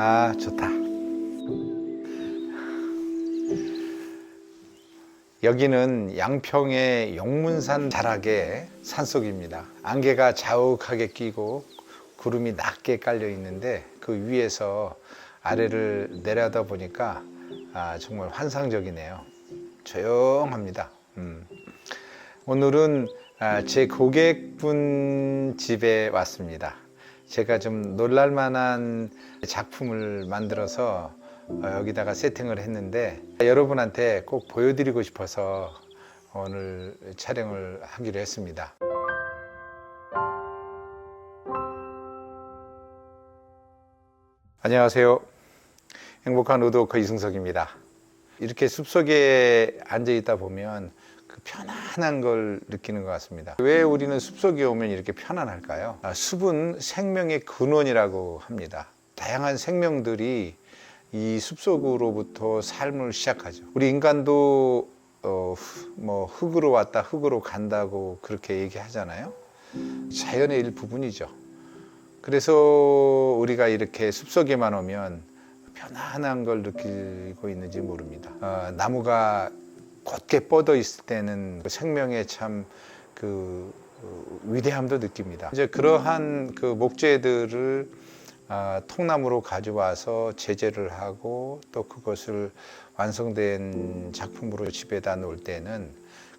아, 좋다. 여기는 양평의 용문산 자락의 산속입니다. 안개가 자욱하게 끼고 구름이 낮게 깔려 있는데 그 위에서 아래를 내려다 보니까 아, 정말 환상적이네요. 조용합니다. 음. 오늘은 아, 제 고객분 집에 왔습니다. 제가 좀 놀랄 만한 작품을 만들어서 어, 여기다가 세팅을 했는데 여러분한테 꼭 보여드리고 싶어서 오늘 촬영을 하기로 했습니다. 안녕하세요. 행복한 우도커 이승석입니다. 이렇게 숲속에 앉아 있다 보면 그 편안한 걸 느끼는 것 같습니다. 왜 우리는 숲속에 오면 이렇게 편안할까요? 아, 숲은 생명의 근원이라고 합니다. 다양한 생명들이 이 숲속으로부터 삶을 시작하죠. 우리 인간도 어, 후- 뭐 흙으로 왔다 흙으로 간다고 그렇게 얘기하잖아요. 자연의 일부분이죠. 그래서 우리가 이렇게 숲속에만 오면 편안한 걸 느끼고 있는지 모릅니다. 어, 나무가 곧게 뻗어 있을 때는 그 생명의 참그 위대함도 느낍니다. 이제 그러한 그 목재들을 아, 통나무로 가져와서 제재를 하고 또 그것을 완성된 작품으로 집에다 놓을 때는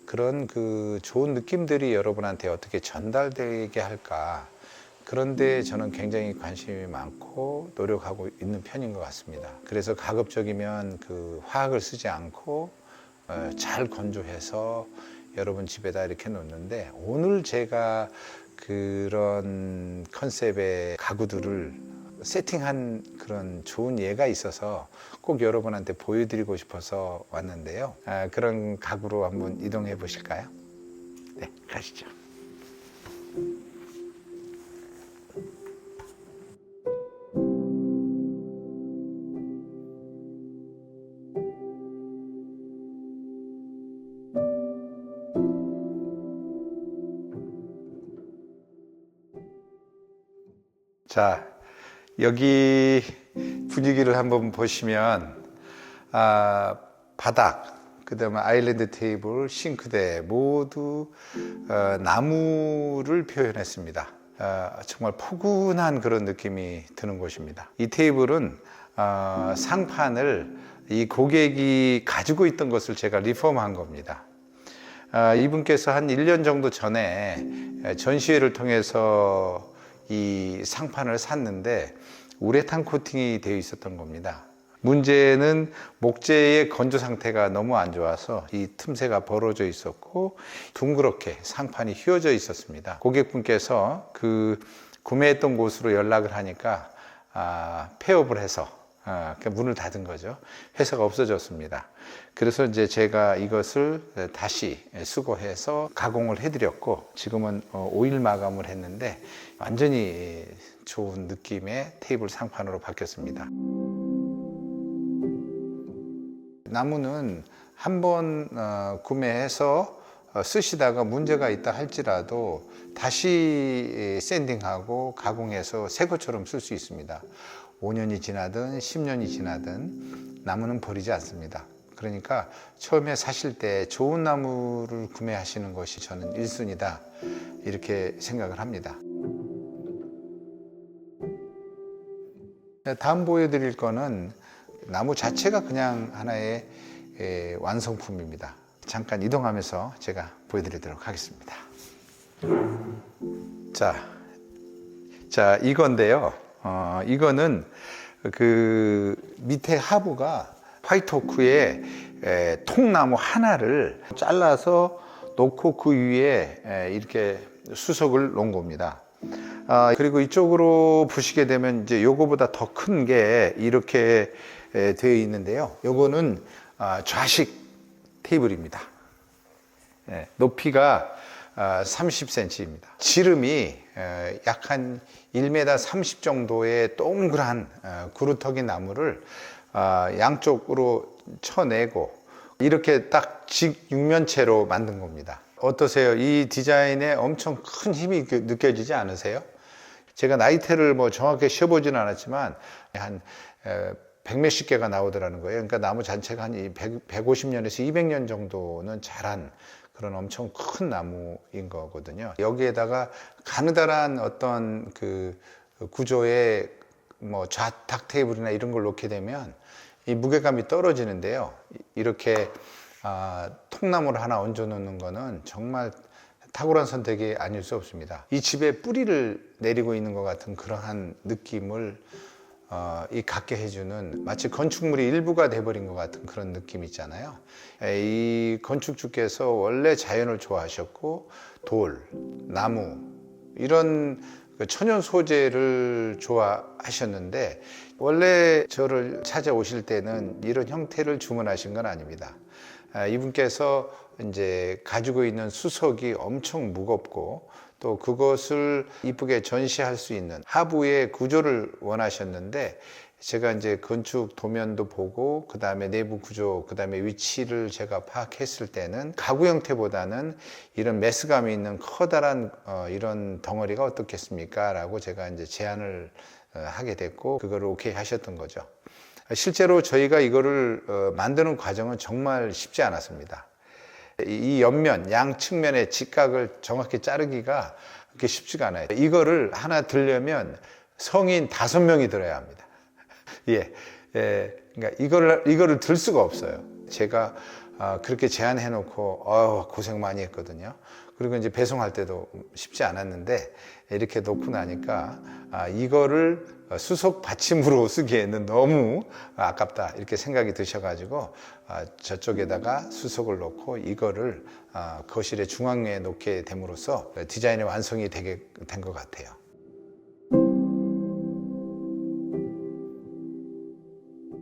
그런 그 좋은 느낌들이 여러분한테 어떻게 전달되게 할까 그런데 저는 굉장히 관심이 많고 노력하고 있는 편인 것 같습니다. 그래서 가급적이면 그 화학을 쓰지 않고 어, 잘 건조해서 여러분 집에다 이렇게 놓는데 오늘 제가 그런 컨셉의 가구들을 세팅한 그런 좋은 예가 있어서 꼭 여러분한테 보여드리고 싶어서 왔는데요. 아, 그런 가구로 한번 이동해 보실까요? 네, 가시죠. 자, 여기 분위기를 한번 보시면 아, 바닥, 그 다음에 아일랜드 테이블, 싱크대 모두 어, 나무를 표현했습니다. 어, 정말 포근한 그런 느낌이 드는 곳입니다. 이 테이블은 어, 상판을 이 고객이 가지고 있던 것을 제가 리폼한 겁니다. 아, 이분께서 한 1년 정도 전에 전시회를 통해서 이 상판을 샀는데 우레탄 코팅이 되어 있었던 겁니다. 문제는 목재의 건조 상태가 너무 안 좋아서 이 틈새가 벌어져 있었고 둥그렇게 상판이 휘어져 있었습니다. 고객분께서 그 구매했던 곳으로 연락을 하니까 아, 폐업을 해서 아, 그 문을 닫은 거죠. 회사가 없어졌습니다. 그래서 이제 제가 이것을 다시 수거해서 가공을 해드렸고 지금은 5일 마감을 했는데 완전히 좋은 느낌의 테이블 상판으로 바뀌었습니다. 나무는 한번 어, 구매해서 어, 쓰시다가 문제가 있다 할지라도 다시 샌딩하고 가공해서 새 것처럼 쓸 수 있습니다. 5년이 지나든 10년이 지나든 나무는 버리지 않습니다. 그러니까 처음에 사실 때 좋은 나무를 구매하시는 것이 저는 1순위다. 이렇게 생각을 합니다. 다음 보여드릴 거는 나무 자체가 그냥 하나의 에, 완성품입니다. 잠깐 이동하면서 제가 보여드리도록 하겠습니다. 자, 자 이건데요. 어, 이거는 그 밑에 하부가 화이트오크의 에, 통나무 하나를 잘라서 놓고 그 위에 에, 이렇게 수석을 놓은 겁니다. 아, 그리고 이쪽으로 보시게 되면 이제 요거보다 더 큰 게 이렇게 에, 되어 있는데요. 요거는 아, 좌식 테이블입니다. 예, 높이가 30cm입니다. 지름이 약 한 1m 30 정도의 동그란 어, 구루터기 나무를 아, 양쪽으로 쳐내고 이렇게 딱 직육면체로 만든 겁니다. 어떠세요? 이 디자인에 엄청 큰 힘이 그 느껴지지 않으세요? 제가 나이테를 뭐 정확히 쉬어보지는 않았지만 한 에, 백몇십 개가 나오더라는 거예요. 그러니까 나무 잔체가 한 100, 150년에서 200년 정도는 자란 그런 엄청 큰 나무인 거거든요. 여기에다가 가느다란 어떤 그 구조의 뭐 좌탁 테이블이나 이런 걸 놓게 되면 이 무게감이 떨어지는데요. 이렇게 아, 통나무를 하나 얹어 놓는 거는 정말 탁월한 선택이 아닐 수 없습니다. 이 집에 뿌리를 내리고 있는 것 같은 그러한 느낌을 어, 이 갖게 해주는 마치 건축물이 일부가 돼버린 것 같은 그런 느낌 있잖아요. 에, 이 건축주께서 원래 자연을 좋아하셨고 돌, 나무 이런 그 천연 소재를 좋아하셨는데 원래 저를 찾아오실 때는 이런 형태를 주문하신 건 아닙니다. 아, 이분께서 이제 가지고 있는 수석이 엄청 무겁고 또 그것을 이쁘게 전시할 수 있는 하부의 구조를 원하셨는데 제가 이제 건축 도면도 보고 그 다음에 내부 구조 그 다음에 위치를 제가 파악했을 때는 가구 형태보다는 이런 메스감이 있는 커다란 어, 이런 덩어리가 어떻겠습니까? 라고 제가 이제 제안을 어, 하게 됐고 그거를 오케이 하셨던 거죠. 실제로 저희가 이거를 어, 만드는 과정은 정말 쉽지 않았습니다. 이 옆면, 양 측면의 직각을 정확히 자르기가 그렇게 쉽지가 않아요. 이거를 하나 들려면 성인 다섯 명이 들어야 합니다. 예, 예, 그러니까 이거를 이거를 들 수가 없어요. 제가 아, 그렇게 제안해 놓고 어, 고생 많이 했거든요. 그리고 이제 배송할 때도 쉽지 않았는데 이렇게 놓고 나니까 아, 이거를 수속 받침으로 쓰기에는 너무 아깝다 이렇게 생각이 드셔가지고 아, 저쪽에다가 수속을 놓고 이거를 아, 거실의 중앙에 놓게 됨으로써 디자인의 완성이 되게 된 것 같아요.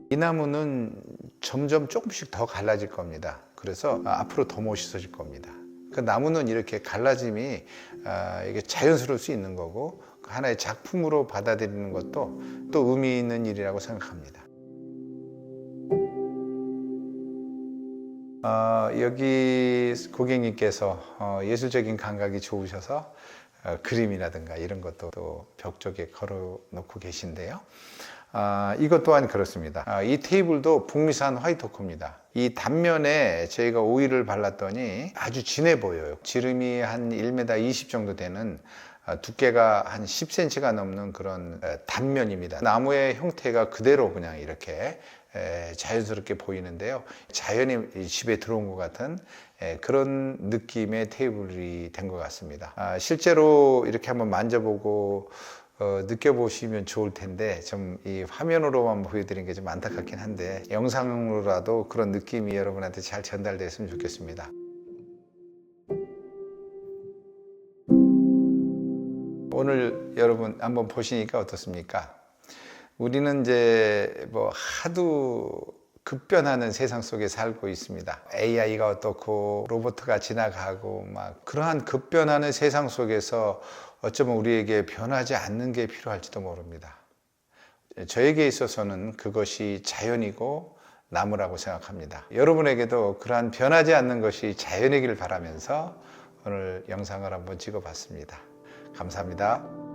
이 나무는 점점 조금씩 더 갈라질 겁니다. 그래서 앞으로 더 멋있어질 겁니다. 그 나무는 이렇게 갈라짐이 아, 이게 자연스러울 수 있는 거고 하나의 작품으로 받아들이는 것도 또 의미 있는 일이라고 생각합니다. 어, 여기 고객님께서 어, 예술적인 감각이 좋으셔서 어, 그림이라든가 이런 것도 또 벽 쪽에 걸어 놓고 계신데요. 아, 이것 또한 그렇습니다. 아, 이 테이블도 북미산 화이트 오크입니다. 이 단면에 저희가 오일을 발랐더니 아주 진해 보여요. 지름이 한 1m 20 정도 되는 아, 두께가 한 10cm가 넘는 그런 에, 단면입니다. 나무의 형태가 그대로 그냥 이렇게 에, 자연스럽게 보이는데요. 자연이 이 집에 들어온 것 같은 에, 그런 느낌의 테이블이 된 것 같습니다. 아, 실제로 이렇게 한번 만져보고 어, 느껴보시면 좋을 텐데 좀 이 화면으로만 보여드린 게 좀 안타깝긴 한데 영상으로라도 그런 느낌이 여러분한테 잘 전달됐으면 좋겠습니다. 오늘 여러분 한번 보시니까 어떻습니까? 우리는 이제 뭐 하도 급변하는 세상 속에 살고 있습니다. AI가 어떻고 로봇가 지나가고 막 그러한 급변하는 세상 속에서 어쩌면 우리에게 변하지 않는 게 필요할지도 모릅니다. 저에게 있어서는 그것이 자연이고 나무라고 생각합니다. 여러분에게도 그러한 변하지 않는 것이 자연이길 바라면서 오늘 영상을 한번 찍어봤습니다. 감사합니다.